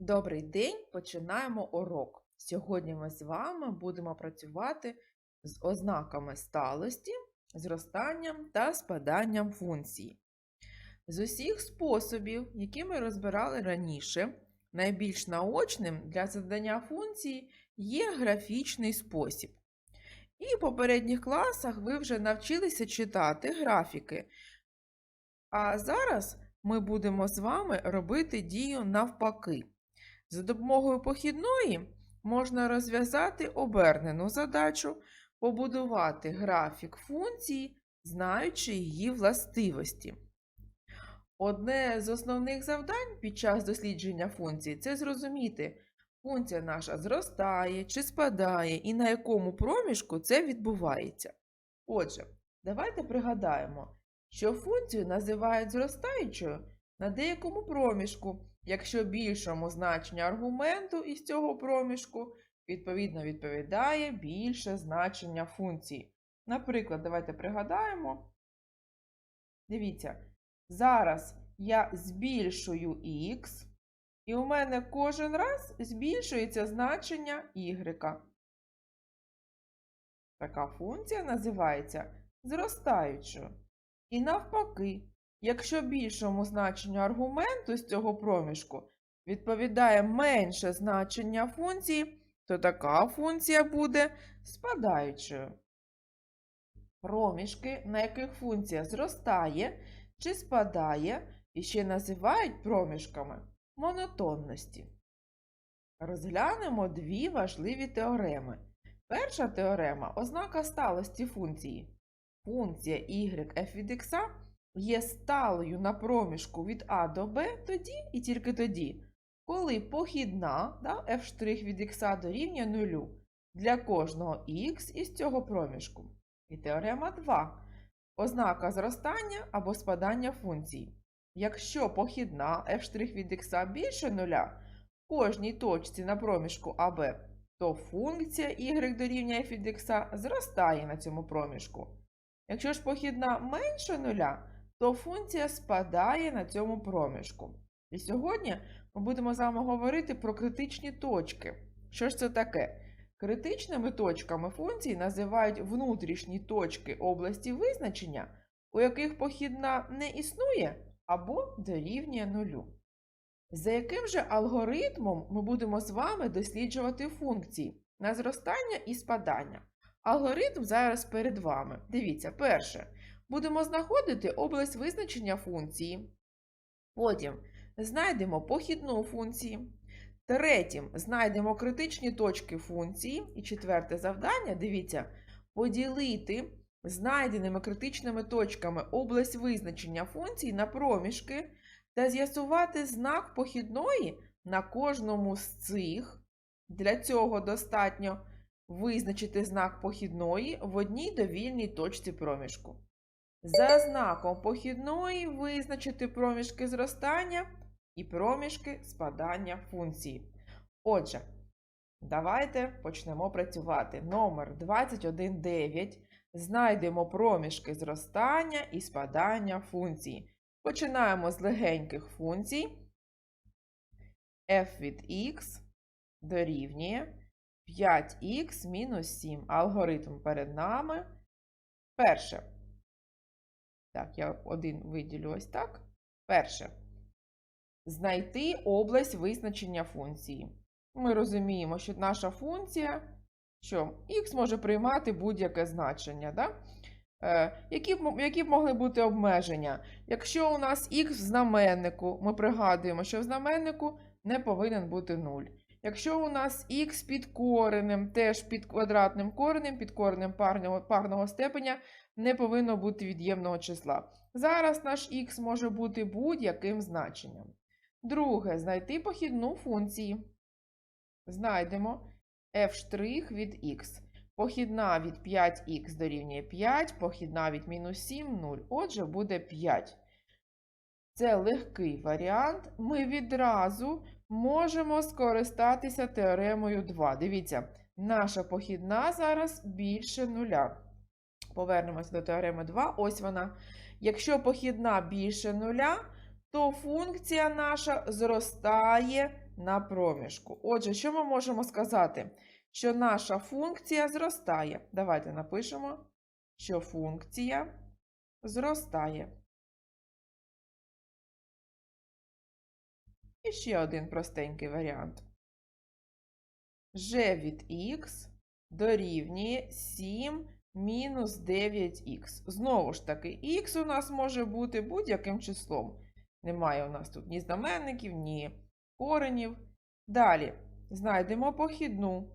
Добрий день, починаємо урок. Сьогодні ми з вами будемо працювати з ознаками сталості, зростанням та спаданням функцій. З усіх способів, які ми розбирали раніше, найбільш наочним для завдання функції є графічний спосіб. І в попередніх класах ви вже навчилися читати графіки. А зараз ми будемо з вами робити дію навпаки. За допомогою похідної можна розв'язати обернену задачу, побудувати графік функції, знаючи її властивості. Одне з основних завдань під час дослідження функції це зрозуміти, функція наша зростає чи спадає і на якому проміжку це відбувається. Отже, давайте пригадаємо, що функцію називають зростаючою на деякому проміжку, якщо більшому значенню аргументу із цього проміжку відповідно відповідає більше значення функції. Наприклад, давайте пригадаємо. Дивіться, зараз я збільшую х, і у мене кожен раз збільшується значення y. Така функція називається зростаючою. І навпаки, якщо більшому значенню аргументу з цього проміжку відповідає менше значення функції, то така функція буде спадаючою. Проміжки, на яких функція зростає чи спадає, і ще називають проміжками монотонності. Розглянемо дві важливі теореми. Перша теорема ознака сталості функції. Функція y f від x є сталою на проміжку від А до Б тоді і тільки тоді, коли похідна да, f' від x дорівнює нулю для кожного х із цього проміжку. І теорема 2. Ознака зростання або спадання функцій. Якщо похідна f' від x більше нуля в кожній точці на проміжку АБ, то функція y дорівнює f від x зростає на цьому проміжку. Якщо ж похідна менше нуля, то функція спадає на цьому проміжку. І сьогодні ми будемо з вами говорити про критичні точки. Що ж це таке? Критичними точками функції називають внутрішні точки області визначення, у яких похідна не існує або дорівнює нулю. За яким же алгоритмом ми будемо з вами досліджувати функції на зростання і спадання? Алгоритм зараз перед вами. Дивіться, перше. Будемо знаходити область визначення функції. Потім знайдемо похідну функції. Третім знайдемо критичні точки функції. І четверте завдання, дивіться, поділити знайденими критичними точками область визначення функції на проміжки та з'ясувати знак похідної на кожному з цих. Для цього достатньо визначити знак похідної в одній довільній точці проміжку. За знаком похідної визначити проміжки зростання і проміжки спадання функції. Отже, давайте почнемо працювати. Номер 21.9. Знайдемо проміжки зростання і спадання функції. Починаємо з легеньких функцій. f від x дорівнює 5х мінус 7. Алгоритм перед нами. Перше. Так, я один виділю ось так. Перше. Знайти область визначення функції. Ми розуміємо, що наша функція, що х може приймати будь-яке значення. Да? Е, які, б, які б могли бути обмеження? Якщо у нас х в знаменнику, ми пригадуємо, що в знаменнику не повинен бути 0. Якщо у нас х під коренем, теж під квадратним коренем, під коренем парного, парного степеня, не повинно бути від'ємного числа. Зараз наш х може бути будь-яким значенням. Друге, знайти похідну функції. Знайдемо f' від х. Похідна від 5х дорівнює 5, похідна від мінус 7 0. Отже, буде 5. Це легкий варіант. Ми відразу можемо скористатися теоремою 2. Дивіться, наша похідна зараз більше нуля. Повернемося до теореми 2. Ось вона. Якщо похідна більше нуля, то функція наша зростає на проміжку. Отже, що ми можемо сказати? Що наша функція зростає. Давайте напишемо, що функція зростає. І ще один простенький варіант. g від x дорівнює 7 мінус 9х. Знову ж таки, х у нас може бути будь-яким числом. Немає у нас тут ні знаменників, ні коренів. Далі знайдемо похідну.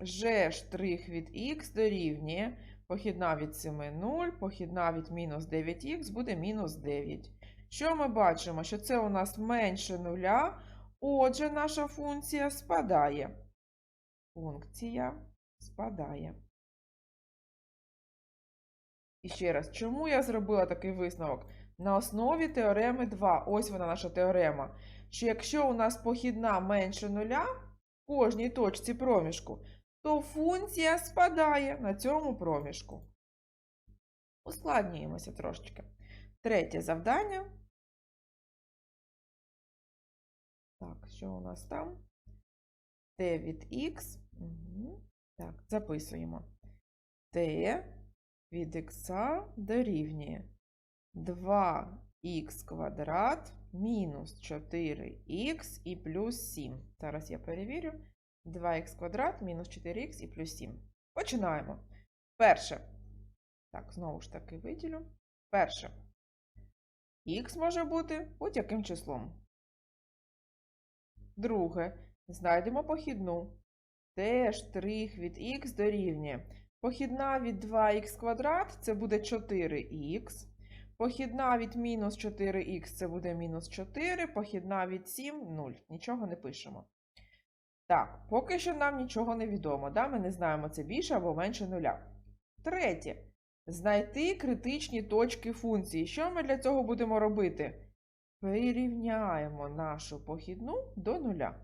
g' від х дорівнює похідна від 7 0, похідна від мінус 9х буде мінус 9. Що ми бачимо? Що це у нас менше нуля, отже, наша функція спадає. Функція спадає. І ще раз, чому я зробила такий висновок? На основі теореми 2, ось вона наша теорема, що якщо у нас похідна менше нуля в кожній точці проміжку, то функція спадає на цьому проміжку. Ускладнюємося трошечки. Третє завдання. Так, що у нас там? Т від х. Угу. Так, записуємо. Т від х дорівнює 2х квадрат мінус 4х і плюс 7. Зараз я перевірю. 2х квадрат мінус 4х і плюс 7. Починаємо. Перше. Так, знову ж таки виділю. Перше. Х може бути будь-яким числом. Друге. Знайдемо похідну. Т' від х дорівнює. Похідна від 2х квадрат це буде 4х. Похідна від мінус 4х це буде мінус 4. Похідна від 7 0. Нічого не пишемо. Так, поки що нам нічого не відомо. Да? Ми не знаємо, це більше або менше нуля. Третє. Знайти критичні точки функції. Що ми для цього будемо робити? Прирівняємо нашу похідну до нуля.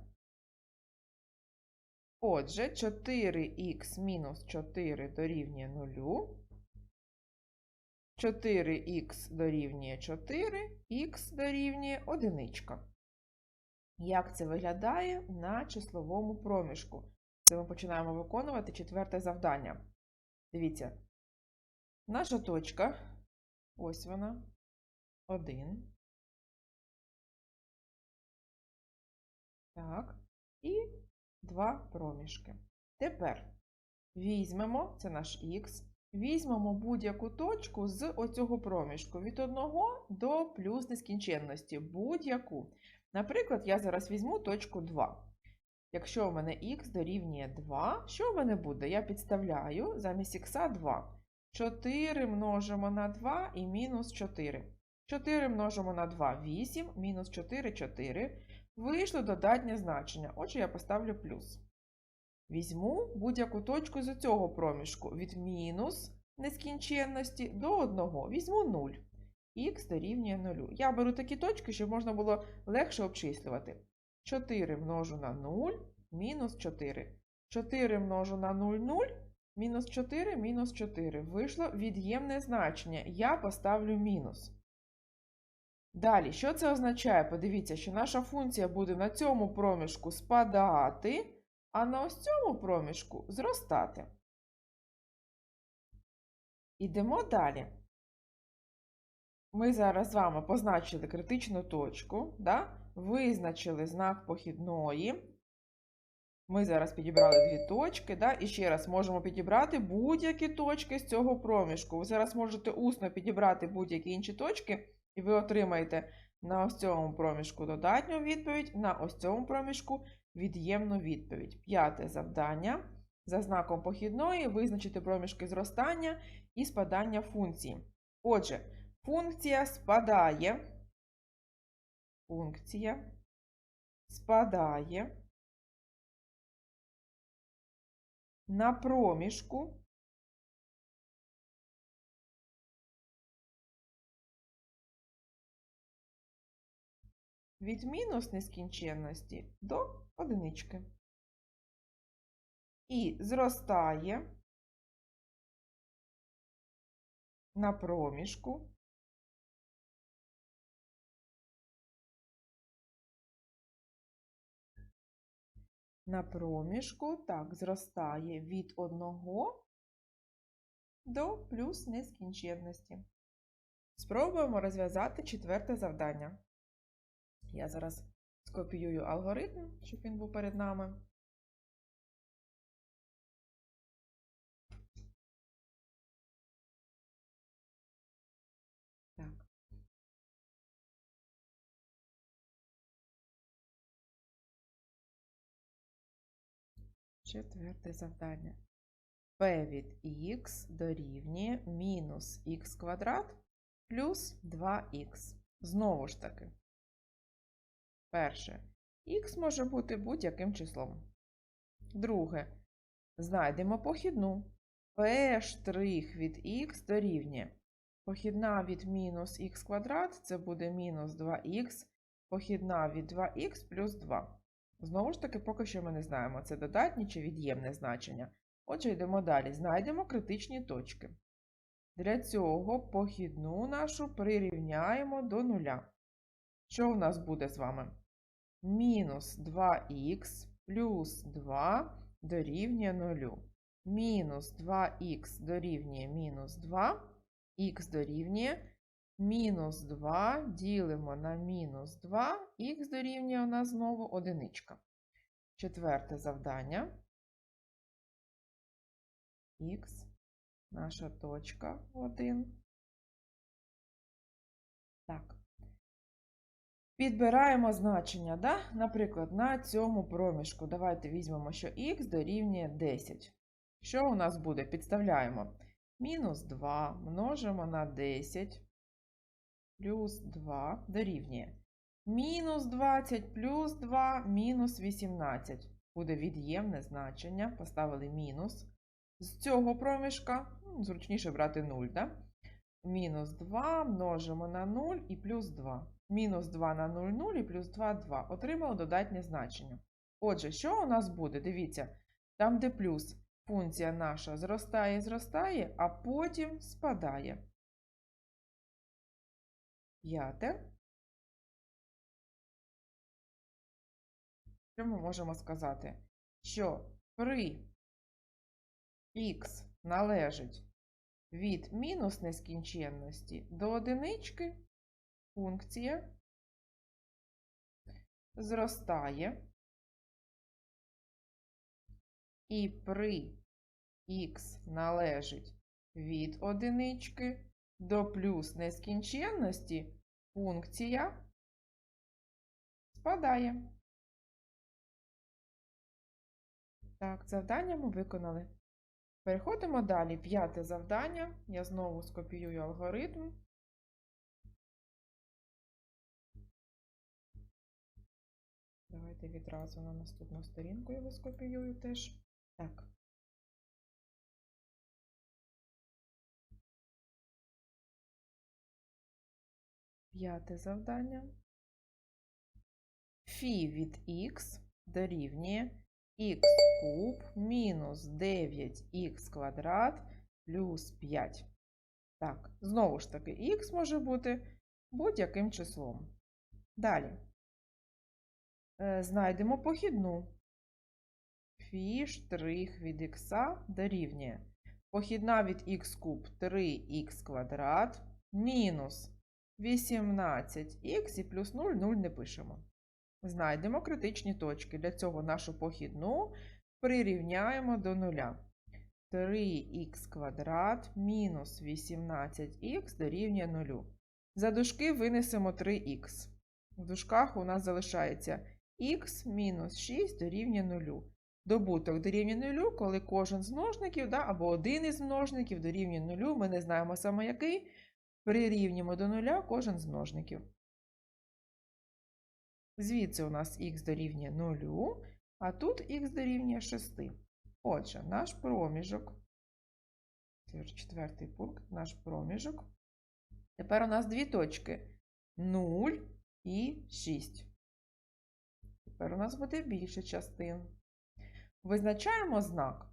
Отже, 4х мінус 4 дорівнює 0. 4х дорівнює 4, х дорівнює 1. Як це виглядає на числовому проміжку? Це ми починаємо виконувати четверте завдання. Дивіться, наша точка, ось вона, 1. Так, і два проміжки. Тепер візьмемо, це наш х, візьмемо будь-яку точку з оцього проміжку від 1 до плюс нескінченності. Будь-яку. Наприклад, я зараз візьму точку 2. Якщо у мене х дорівнює 2, що в мене буде? Я підставляю замість х 2. 4 множимо на 2 і мінус 4. 4 множимо на 2 8, мінус 4 4. Вийшло додатнє значення. Отже, я поставлю плюс. Візьму будь-яку точку з цього проміжку від мінус нескінченності до 1. Візьму 0. Х дорівнює 0. Я беру такі точки, щоб можна було легше обчислювати. 4 множу на 0, мінус 4. 4 множу на 0, 0, мінус 4, мінус 4. Вийшло від'ємне значення. Я поставлю мінус. Далі, що це означає? Подивіться, що наша функція буде на цьому проміжку спадати, а на ось цьому проміжку зростати. Ідемо далі. Ми зараз з вами позначили критичну точку, да? визначили знак похідної. Ми зараз підібрали дві точки, да? і ще раз можемо підібрати будь-які точки з цього проміжку. Ви зараз можете усно підібрати будь-які інші точки. І ви отримаєте на ось цьому проміжку додатню відповідь, на ось цьому проміжку від'ємну відповідь. П'яте завдання. За знаком похідної визначити проміжки зростання і спадання функції. Отже, функція спадає. Функція спадає на проміжку від мінус нескінченності до одинички. І зростає на проміжку на проміжку так, зростає від 1 до плюс нескінченності. Спробуємо розв'язати четверте завдання. Я зараз скопіюю алгоритм, щоб він був перед нами. Четверте завдання. p від x дорівнює мінус х квадрат плюс 2х. Знову ж таки. Перше. Х може бути будь-яким числом. Друге. Знайдемо похідну. p' від х дорівнює. Похідна від мінус х квадрат це буде мінус 2х. Похідна від 2х плюс 2. Знову ж таки, поки що ми не знаємо, це додатнє чи від'ємне значення. Отже, йдемо далі. Знайдемо критичні точки. Для цього похідну нашу прирівняємо до нуля. Що у нас буде з вами? Мінус 2х плюс 2 дорівнює 0. Мінус 2х дорівнює мінус 2, х дорівнює мінус 2 ділимо на мінус 2, х дорівнює у нас знову одиничка. Четверте завдання. Х, наша точка 1. Так. Підбираємо значення, да? наприклад, на цьому проміжку. Давайте візьмемо, що х дорівнює 10. Що у нас буде? Підставляємо. Мінус 2 множимо на 10 плюс 2 дорівнює. Мінус 20 плюс 2 мінус 18. Буде від'ємне значення. Поставили мінус. З цього проміжка ну, зручніше брати 0, да? Мінус 2 множимо на 0 і плюс 2. Мінус 2 на 0, 0 і плюс 2 2. Отримали додатнє значення. Отже, що у нас буде? Дивіться, там, де плюс, функція наша зростає, зростає, а потім спадає. П'яте. Що ми можемо сказати? Що при х належить від мінус нескінченності до одинички, функція зростає, і при х належить від одинички до плюс нескінченності, функція спадає. Так, завдання ми виконали. Переходимо далі. П'яте завдання. Я знову скопіюю алгоритм. Давайте відразу на наступну сторінку його скопіюю теж. Так. П'яте завдання. Фі від х дорівнює х куб мінус 9х квадрат плюс 5. Так, знову ж таки, х може бути будь-яким числом. Далі. Е, знайдемо похідну. Фі від х дорівнює. Похідна від х куб 3х квадрат мінус 18х і плюс 0, 0 не пишемо. Знайдемо критичні точки. Для цього нашу похідну прирівняємо до нуля. 3х квадрат мінус 18х дорівнює 0. За дужки винесемо 3х. В дужках у нас залишається х мінус 6 дорівнює 0. Добуток дорівнює 0, коли кожен з множників, да, або один із множників дорівнює 0, ми не знаємо саме який, прирівнюємо до 0 кожен з множників. Звідси у нас х дорівнює 0, а тут х дорівнює 6. Отже, наш проміжок, це четвертий пункт, наш проміжок. Тепер у нас дві точки 0 і 6. Тепер у нас буде більше частин. Визначаємо знак.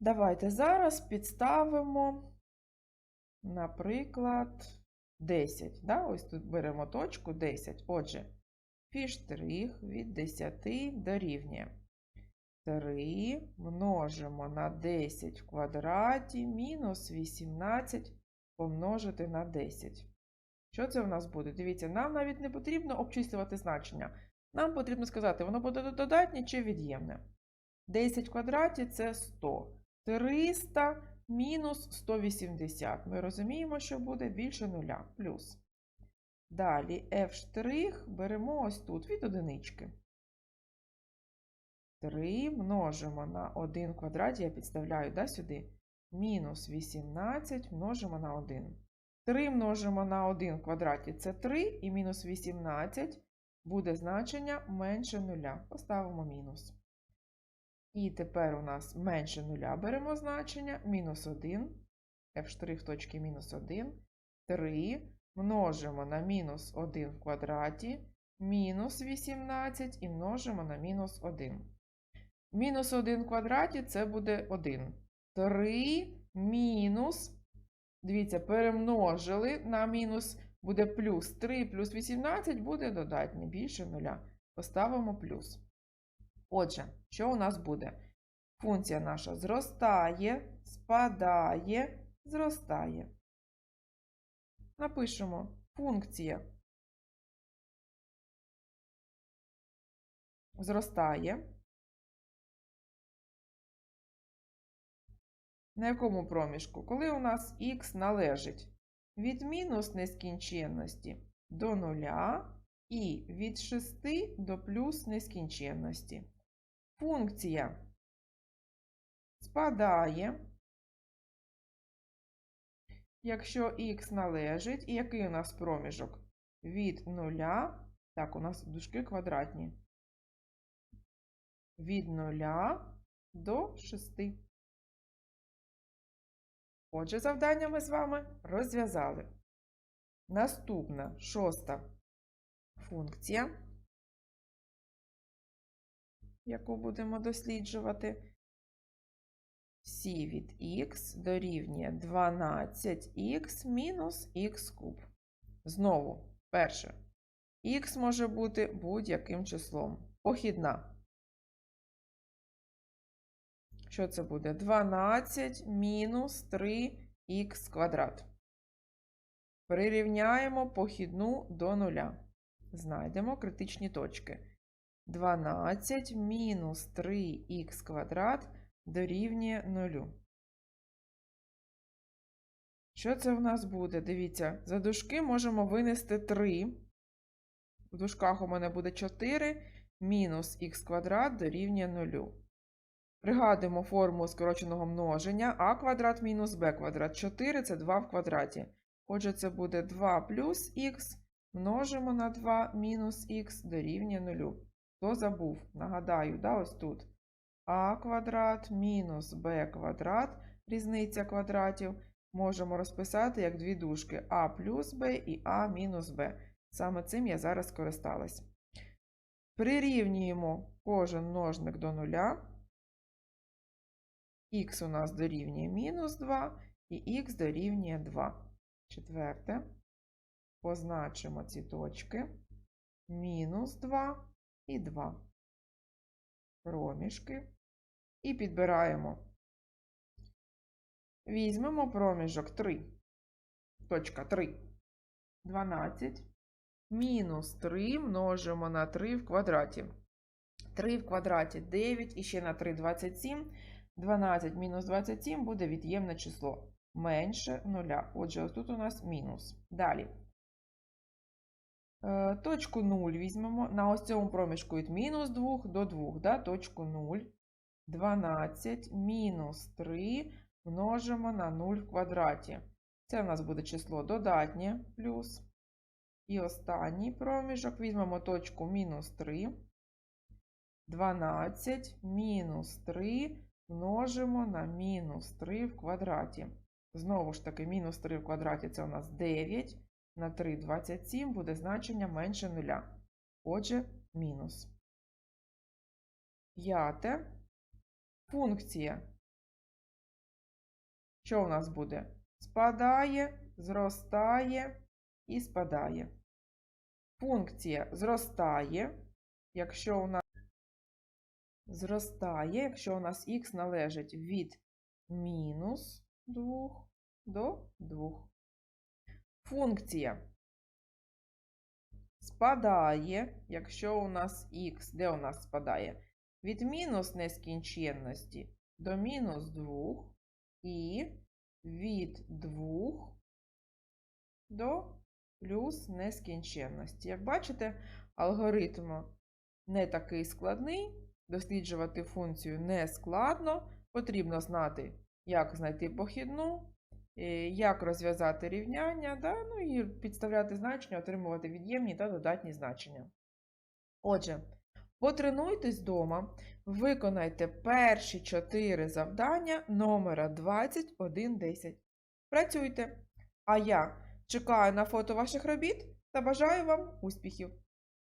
Давайте зараз підставимо, наприклад, 10. Да? Ось тут беремо точку 10. Отже, фіштрих від 10 дорівнює 3 множимо на 10 в квадраті мінус 18 помножити на 10. Що це в нас буде? Дивіться, нам навіть не потрібно обчислювати значення. Нам потрібно сказати, воно буде додатнє чи від'ємне. 10 в квадраті це 100. 300 мінус 180. Ми розуміємо, що буде більше нуля. Плюс. Далі f' беремо ось тут від одинички. 3 множимо на 1 в квадраті, я підставляю да, сюди. Мінус 18 множимо на 1. 3 множимо на 1 в квадраті це 3, і мінус 18 буде значення менше нуля. Поставимо мінус. І тепер у нас менше нуля беремо значення, мінус 1, f' точки мінус 1, 3 множимо на мінус 1 в квадраті, мінус 18 і множимо на мінус 1. Мінус 1 в квадраті це буде 1. 3 мінус, дивіться, перемножили на мінус буде плюс 3 плюс 18 буде додатнє, більше нуля. Поставимо плюс. Отже, що у нас буде? Функція наша зростає, спадає, зростає. Напишемо функція зростає. На якому проміжку? Коли у нас х належить від мінус нескінченності до нуля і від 6 до плюс нескінченності. Функція спадає, якщо х належить, і який у нас проміжок? Від 0, так, у нас дужки квадратні. Від 0 до 6. Отже, завдання ми з вами розв'язали. Наступна шоста функція, яку будемо досліджувати. Всі від х дорівнює 12х мінус х куб. Знову, перше, х може бути будь-яким числом. Похідна. Що це буде? 12 мінус 3х квадрат. Прирівняємо похідну до нуля. Знайдемо критичні точки. 12 мінус 3х квадрат дорівнює 0. Що це в нас буде? Дивіться, за дужки можемо винести 3. В дужках у мене буде 4 мінус х квадрат дорівнює 0. Пригадуємо формулу скороченого множення а квадрат мінус b квадрат. 4 це 2 в квадраті. Отже, це буде 2 плюс х множимо на 2 мінус х дорівнює 0. Хто забув? Нагадаю, да, ось тут. а квадрат мінус b квадрат, різниця квадратів, можемо розписати як дві дужки а плюс b і а мінус b. Саме цим я зараз скористалась. Прирівнюємо кожен множник до нуля. Х у нас дорівнює мінус 2 і х дорівнює 2. Четверте. Позначимо ці точки. Мінус 2 і 2. Проміжки. І підбираємо. Візьмемо проміжок 3. Точка 3. 12. Мінус 3 множимо на 3 в квадраті. 3 в квадраті 9 і ще на 3 27. 12 мінус 27 буде від'ємне число менше 0. Отже, ось тут у нас мінус. Далі. Е, точку 0 візьмемо. На ось цьому проміжку від мінус 2 до 2. Да? Точку 0. 12 мінус 3 множимо на 0 в квадраті. Це у нас буде число додатнє плюс. І останній проміжок візьмемо точку мінус 3. 12 мінус 3 множимо на мінус 3 в квадраті. Знову ж таки, мінус 3 в квадраті це у нас 9. На 3 27 буде значення менше 0. Отже, мінус. П'яте. Функція. Що у нас буде? Спадає, зростає і спадає. функція зростає, якщо у нас зростає, якщо у нас х належить від мінус 2 до 2. Функція спадає, якщо у нас х, де у нас спадає? Від мінус нескінченності до мінус 2 і від 2 до плюс нескінченності. Як бачите, алгоритм не такий складний, досліджувати функцію не складно, потрібно знати, як знайти похідну, е, як розв'язати рівняння, да? ну і підставляти значення, отримувати від'ємні та додатні значення. Отже, потренуйтесь вдома, виконайте перші чотири завдання номера 2110. Працюйте! А я чекаю на фото ваших робіт та бажаю вам успіхів!